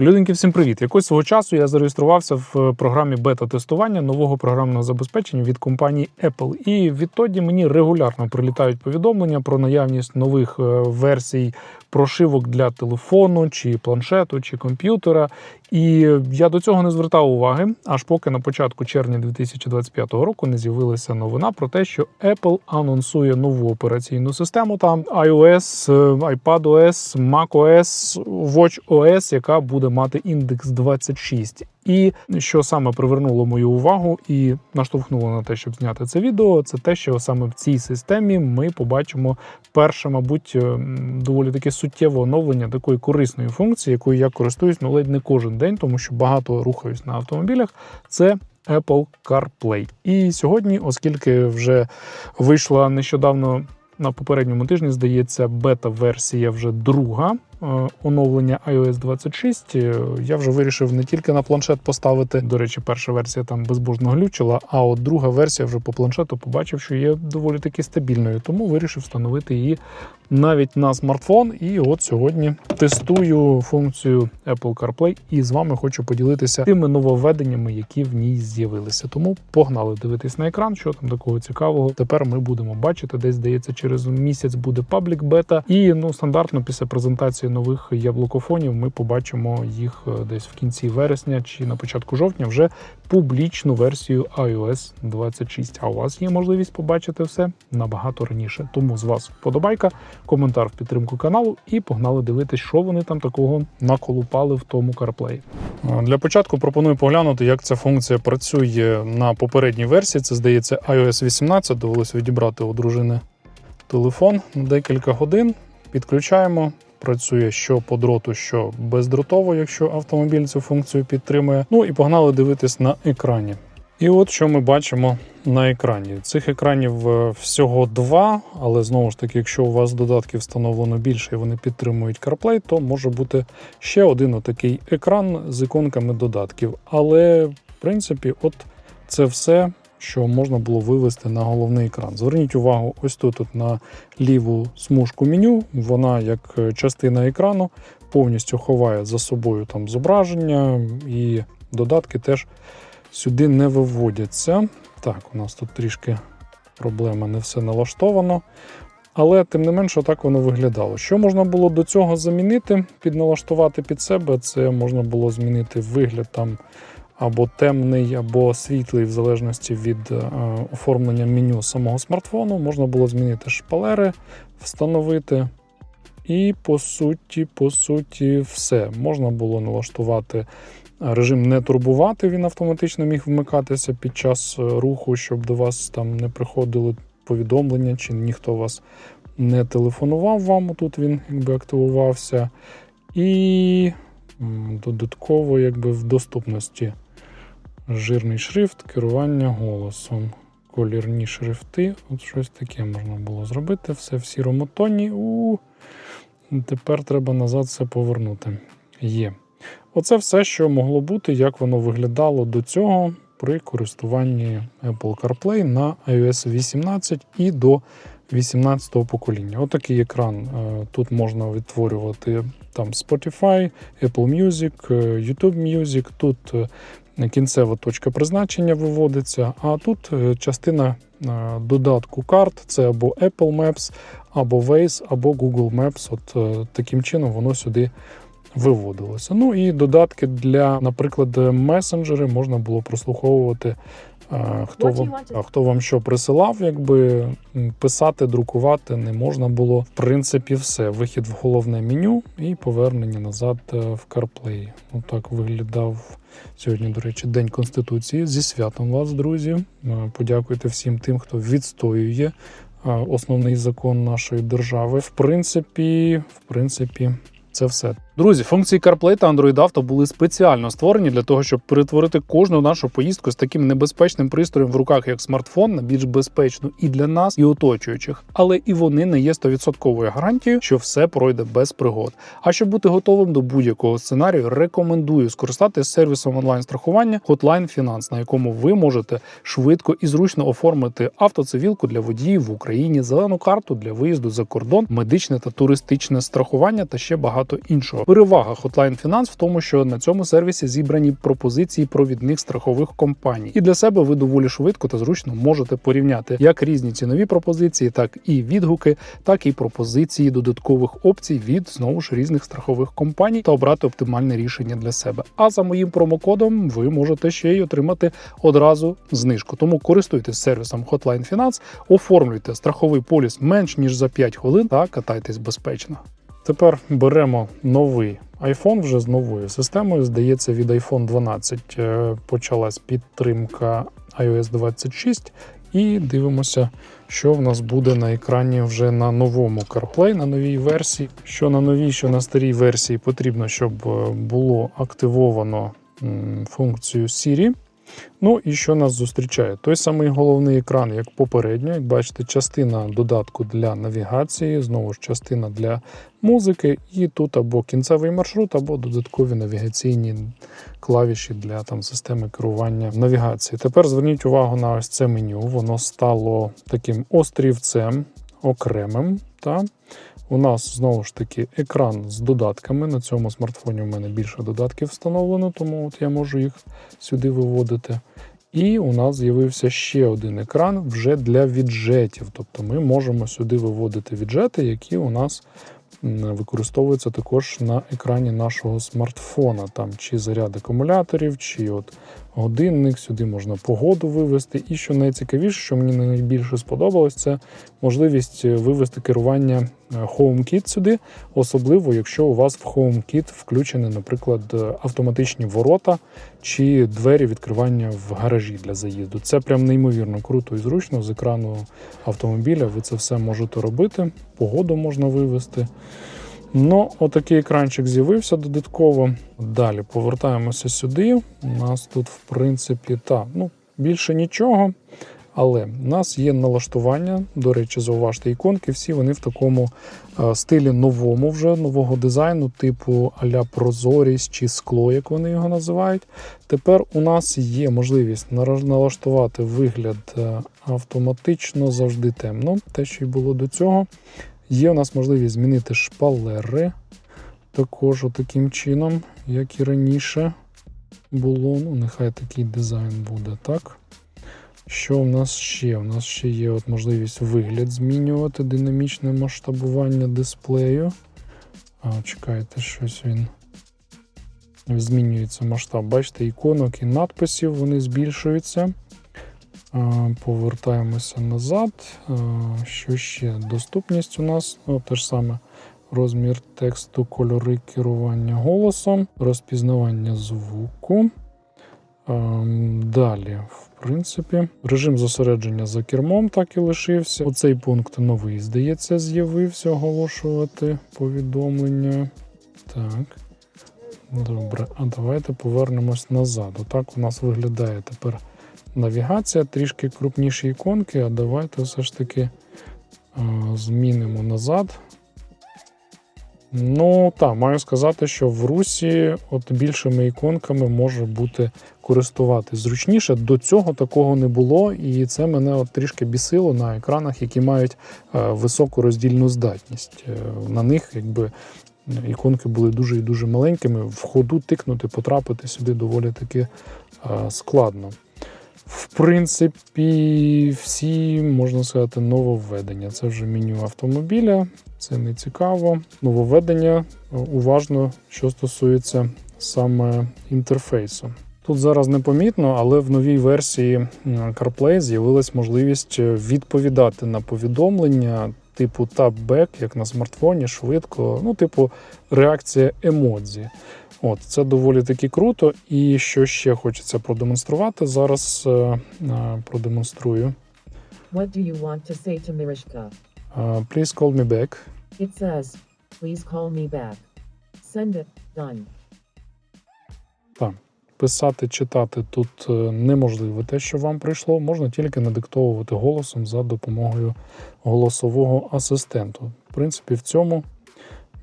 Люденьки, всім привіт! Якось свого часу я зареєструвався в програмі бета-тестування нового програмного забезпечення від компанії Apple. І відтоді мені регулярно прилітають повідомлення про наявність нових е, версій прошивок для телефону, чи планшету, чи комп'ютера. І я до цього не звертав уваги, аж поки на початку червня 2025 року не з'явилася новина про те, що Apple анонсує нову операційну систему там iOS, е, iPadOS, macOS, watchOS, яка буде мати індекс 26. І що саме привернуло мою увагу і наштовхнуло на те, щоб зняти це відео, це те, що саме в цій системі ми побачимо перше, мабуть, е, доволі таке суттєве оновлення такої корисної функції, якою я користуюсь ну ледь не кожен день, тому що багато рухаюсь на автомобілях. Це Apple CarPlay. І сьогодні, оскільки вже вийшла нещодавно на попередньому тижні, здається, бета-версія вже друга оновлення iOS 26. е, Я вже вирішив не тільки на планшет поставити. До речі, перша версія там безбожно глючила, а от друга версія вже по планшету побачив, що є доволі таки стабільною. Тому вирішив встановити її навіть на смартфон. І от сьогодні тестую функцію Apple CarPlay і з вами хочу поділитися тими нововведеннями, які в ній з'явилися. Тому погнали дивитись на екран, що там такого цікавого. Тепер ми будемо бачити. Десь здається, через місяць буде паблік бета. І ну стандартно після презентації нових яблукофонів ми побачимо їх е, десь в кінці вересня чи на початку жовтня вже публічну версію iOS 26. А у вас є можливість побачити все набагато раніше. Тому з вас вподобайка, коментар в підтримку каналу і погнали дивитись, що вони там такого наколупали в тому CarPlay. Е, Для початку пропоную поглянути, як ця функція працює на попередній версії. Це здається iOS 18. Довелося відібрати у дружини телефон на декілька годин. Підключаємо. Працює що по дроту, що бездротово, якщо автомобіль цю функцію підтримує. Ну і погнали дивитись на екрані. І от що ми бачимо на екрані. Цих екранів е, всього два, але знову ж таки, якщо у вас додатків встановлено більше і вони підтримують CarPlay, то може бути ще один отакий екран з іконками додатків. Але в принципі, от це все, що можна було вивести на головний екран. Зверніть увагу, ось тут от на ліву смужку меню. Вона як е, частина екрану повністю ховає за собою там зображення, і додатки теж сюди не виводяться. Так, у нас тут трішки проблема, не все налаштовано. Але тим не менше, так воно виглядало. Що можна було до цього замінити, підналаштувати під себе? Це можна було змінити вигляд там або темний, або світлий, в залежності від е, оформлення меню самого смартфону. Можна було змінити шпалери, встановити. І по суті, по суті, все. Можна було налаштувати режим не турбувати, він автоматично міг вмикатися під час е, руху, щоб до вас там не приходило повідомлення, чи ніхто вас не телефонував вам. Тут він якби активувався. І додатково, якби в доступності жирний шрифт, керування голосом. Колірні шрифти, от щось таке можна було зробити. Все в сірому тоні. У тепер треба назад все повернути. Є. Оце все, що могло бути, як воно виглядало до цього при користуванні Apple CarPlay на iOS 18 і до 18-го покоління. Отакий екран. Е, Тут можна відтворювати там Spotify, Apple Music, е, YouTube Music. Тут е, кінцева точка призначення виводиться, а тут е, частина е, додатку карт це або Apple Maps, або Waze, або Google Maps. От е, таким чином воно сюди виводилося. Ну і додатки для, наприклад, месенджери можна було прослуховувати. Хто вам, хто вам що присилав, якби писати, друкувати не можна було. В принципі, все. Вихід в головне меню і повернення назад в CarPlay. Отак виглядав сьогодні, до речі, День Конституції. Зі святом вас, друзі. Е, Подякуйте всім тим, хто відстоює е, основний закон нашої держави. В принципі, в принципі, це все. Друзі, функції CarPlay та Android Auto були спеціально створені для того, щоб перетворити кожну нашу поїздку з таким небезпечним пристроєм в руках, як смартфон, на більш безпечну і для нас, і оточуючих. Але і вони не є 100% гарантією, що все пройде без пригод. А щоб бути готовим до будь-якого сценарію, рекомендую скористатися сервісом онлайн-страхування Hotline Finance, на якому ви можете швидко і зручно оформити автоцивілку для водіїв в Україні, зелену карту для виїзду за кордон, медичне та туристичне страхування та ще багато іншого. Перевага Hotline Finance в тому, що на цьому сервісі зібрані пропозиції провідних страхових компаній, і для себе ви доволі швидко та зручно можете порівняти як різні цінові пропозиції, так і відгуки, так і пропозиції додаткових опцій від знову ж різних страхових компаній та обрати оптимальне рішення для себе. А за моїм промокодом ви можете ще й отримати одразу знижку. Тому користуйтесь сервісом Hotline Finance, оформлюйте страховий поліс менш ніж за 5 хвилин та катайтесь безпечно. Тепер беремо новий iPhone вже з новою системою. Здається, від iPhone 12 е, почалась підтримка iOS 26, і дивимося, що в нас буде на екрані вже на новому CarPlay, на новій версії. Що на новій, що на старій версії потрібно, щоб е, було активовано функцію Siri. Ну і що нас зустрічає? Той самий головний екран, як попередньо. Як бачите, частина додатку для навігації, знову ж частина для музики, і тут або кінцевий маршрут, або додаткові навігаційні клавіші для там, системи керування навігації. Тепер зверніть увагу на ось це меню. Воно стало таким острівцем окремим. Та? У нас знову ж таки екран з додатками. На цьому смартфоні у мене більше додатків встановлено, тому от я можу їх сюди виводити. І у нас з'явився ще один екран вже для віджетів. Тобто ми можемо сюди виводити віджети, які у нас використовуються також на екрані нашого смартфона. Там чи заряд акумуляторів, чи от годинник, сюди можна погоду вивести. І що найцікавіше, що мені найбільше сподобалось, це можливість е, вивести керування е, HomeKit сюди, особливо якщо у вас в HomeKit включені, наприклад, е, автоматичні ворота чи двері відкривання в гаражі для заїзду. Це прям неймовірно круто і зручно з екрану автомобіля. Ви це все можете робити. Погоду можна вивести. Ну, отакий екранчик з'явився додатково. Далі повертаємося сюди. У нас тут, в принципі, та, ну, більше нічого. Але в нас є налаштування. До речі, зауважте іконки. Всі вони в такому е, стилі новому, вже нового дизайну, типу а-ля прозорість чи скло, як вони його називають. Тепер у нас є можливість налаштувати вигляд е, автоматично завжди темно, те, що й було до цього. Є у нас можливість змінити шпалери. Також таким чином, як і раніше було. Ну, нехай такий дизайн буде, так? Що в нас ще? У нас ще є от можливість вигляд змінювати, динамічне масштабування дисплею. А, чекайте, щось він змінюється масштаб. Бачите, іконок і надписів вони збільшуються. А, Повертаємося назад. Що ще? Доступність у нас, ну, те ж саме розмір тексту, кольори керування голосом, розпізнавання звуку. Ем, Далі, в принципі, режим зосередження за кермом так і лишився. Оцей пункт новий, здається, з'явився оголошувати повідомлення. Так. Добре, а давайте повернемось назад. Отак у нас виглядає тепер навігація, трішки крупніші іконки, а давайте все ж таки е, змінимо назад. Ну так, маю сказати, що в русі от більшими іконками може бути користуватись зручніше. До цього такого не було, і це мене от трішки бісило на екранах, які мають е, високу роздільну здатність. Е, на них якби іконки були дуже і дуже маленькими. В ходу тикнути, потрапити сюди доволі таки складно. В принципі, всі, можна сказати, нововведення. Це вже меню автомобіля, це не цікаво. Нововведення уважно, що стосується саме інтерфейсу. Тут зараз непомітно, але в новій версії CarPlay з'явилась можливість е, відповідати на повідомлення типу тап-бек, як на смартфоні, швидко, ну, типу, реакція емодзі. От, це доволі таки круто. І що ще хочеться продемонструвати, зараз е, е, продемонструю. What do you want to say to Mirishka? Е, Please call me back. It says, please call me back. Send it. Done. Писати, читати тут е, неможливо те, що вам прийшло, можна тільки надиктовувати голосом за допомогою голосового асистенту. В принципі, в цьому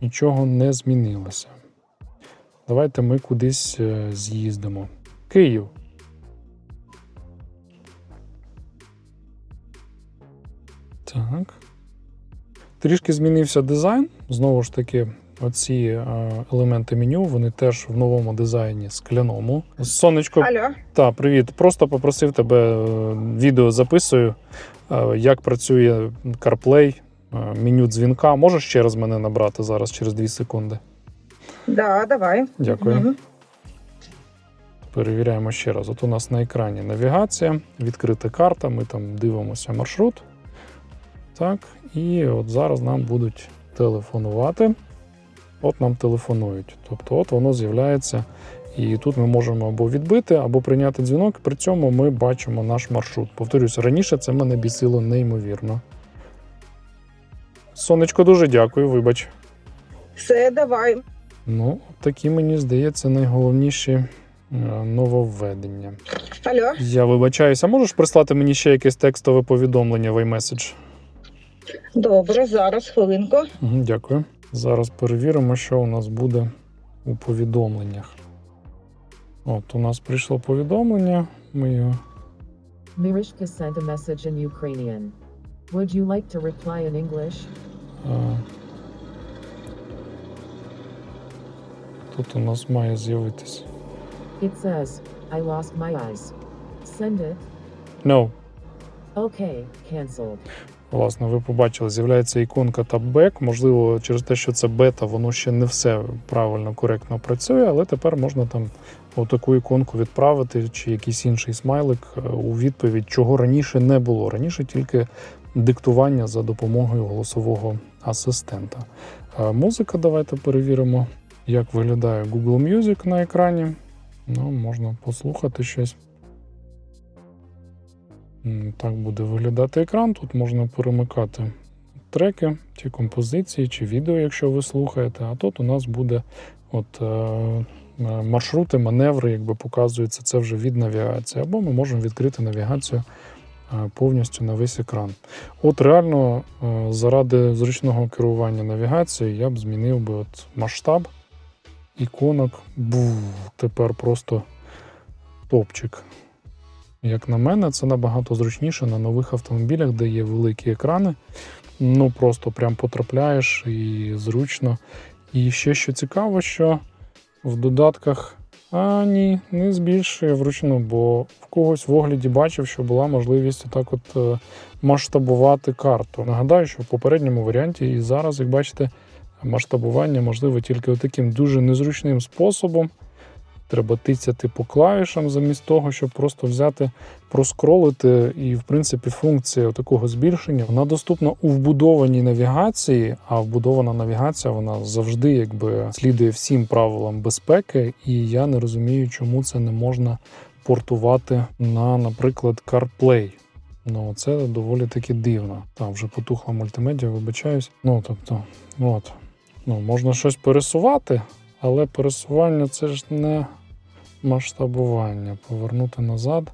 нічого не змінилося. Давайте ми кудись е, з'їздимо. Київ. Так. Трішки змінився дизайн. Знову ж таки, оці е, елементи меню, вони теж в новому дизайні скляному. Сонечко, Алло, та привіт. Просто попросив тебе е, відео записую, як працює CarPlay, меню дзвінка. Можеш ще раз мене набрати зараз через 2 секунди? Да, давай. Дякую. Мгм. Перевіряємо ще раз. От у нас на екрані навігація, відкрита карта, ми там дивимося маршрут. Так, і от зараз нам будуть телефонувати. От нам телефонують. Тобто, от воно з'являється. І тут ми можемо або відбити, або прийняти дзвінок. При цьому ми бачимо наш маршрут. Повторюсь, раніше це мене бісило неймовірно. Сонечко, дуже дякую, вибач. Все, давай. Ну, такі, мені здається, найголовніші е, нововведення. Алло, Я вибачаюся, можеш прислати мені ще якесь текстове повідомлення в iMessage? добре, зараз хвилинку. Угу, дякую. Зараз перевіримо, що у нас буде у повідомленнях. От, у нас прийшло повідомлення. Ми його. Mirishka sent a message in Ukrainian. Would you like to reply in English? е, Тут у нас має з'явитись. It says, I lost my eyes. Send it. No. Okay, cancelled. Власне, ви побачили, з'являється іконка таббек. Можливо, через те, що це бета, воно ще не все правильно, коректно працює, але тепер можна там отаку іконку відправити чи якийсь інший смайлик е, у відповідь, чого раніше не було. Раніше тільки диктування за допомогою голосового асистента. Е, Музика, давайте перевіримо, як виглядає Google Music на екрані. Ну, можна послухати щось. Так буде виглядати екран. Тут можна перемикати треки, чи композиції, чи відео, якщо ви слухаєте. А тут у нас буде от, е, е, маршрути, маневри, якби показується це вже від навігації. Або ми можемо відкрити навігацію е, повністю на весь екран. От реально, е, заради зручного керування навігацією я б змінив би от масштаб іконок. Був тепер просто топчик. Як на мене, це набагато зручніше на нових автомобілях, де є великі екрани. Ну просто прям потрапляєш і зручно. І ще що цікаво, що в додатках а ні, не збільшує вручну, бо в когось в огляді бачив, що була можливість так от е, масштабувати карту. Нагадаю, що в попередньому варіанті і зараз, як бачите, масштабування можливо тільки таким дуже незручним способом. Треба тицяти по клавішам замість того, щоб просто взяти, проскролити. І, в принципі, функція такого збільшення вона доступна у вбудованій навігації, а вбудована навігація вона завжди якби слідує всім правилам безпеки. І я не розумію, чому це не можна портувати на, наприклад, CarPlay. Ну, це доволі таки дивно. Там вже потухла мультимедіа, вибачаюсь. Ну, тобто, от. Ну, можна щось пересувати, але пересування це ж не масштабування. Повернути назад.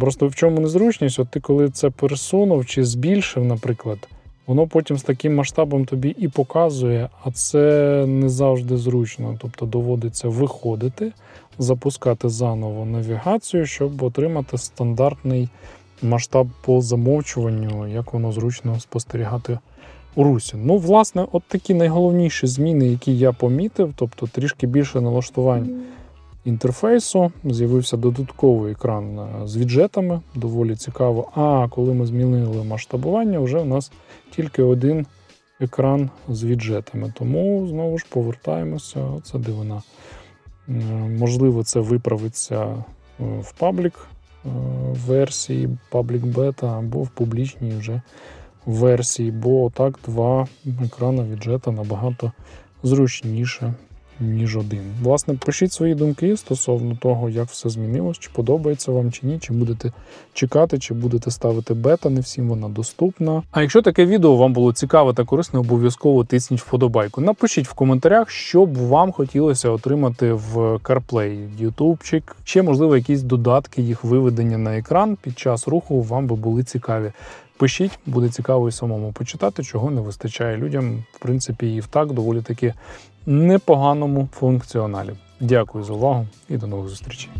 Просто в чому незручність? От ти коли це пересунув чи збільшив, наприклад, воно потім з таким масштабом тобі і показує, а це не завжди зручно. Тобто доводиться виходити, запускати заново навігацію, щоб отримати стандартний масштаб по замовчуванню, як воно зручно спостерігати у русі. Ну, власне, от такі найголовніші зміни, які я помітив, тобто трішки більше налаштувань інтерфейсу. З'явився додатковий екран е, з віджетами, доволі цікаво. А коли ми змінили масштабування, вже у нас тільки один екран з віджетами. Тому знову ж повертаємося. Оце дивина. Можливо, це виправиться е, в паблік е, версії, паблік бета або в публічній вже версії, бо так два екрани віджета набагато зручніше, ніж один. Власне, пишіть свої думки стосовно того, як все змінилось, чи подобається вам чи ні, чи будете чекати, чи будете ставити бета, не всім вона доступна. А якщо таке відео вам було цікаве та корисне, обов'язково тисніть вподобайку. Напишіть в коментарях, що б вам хотілося отримати в CarPlay, ютубчик, ще можливо якісь додатки їх виведення на екран під час руху вам би були цікаві. Пишіть, буде цікаво і самому почитати, чого не вистачає людям, в принципі, і в так доволі таки непоганому функціоналі. Дякую за увагу і до нових зустрічей.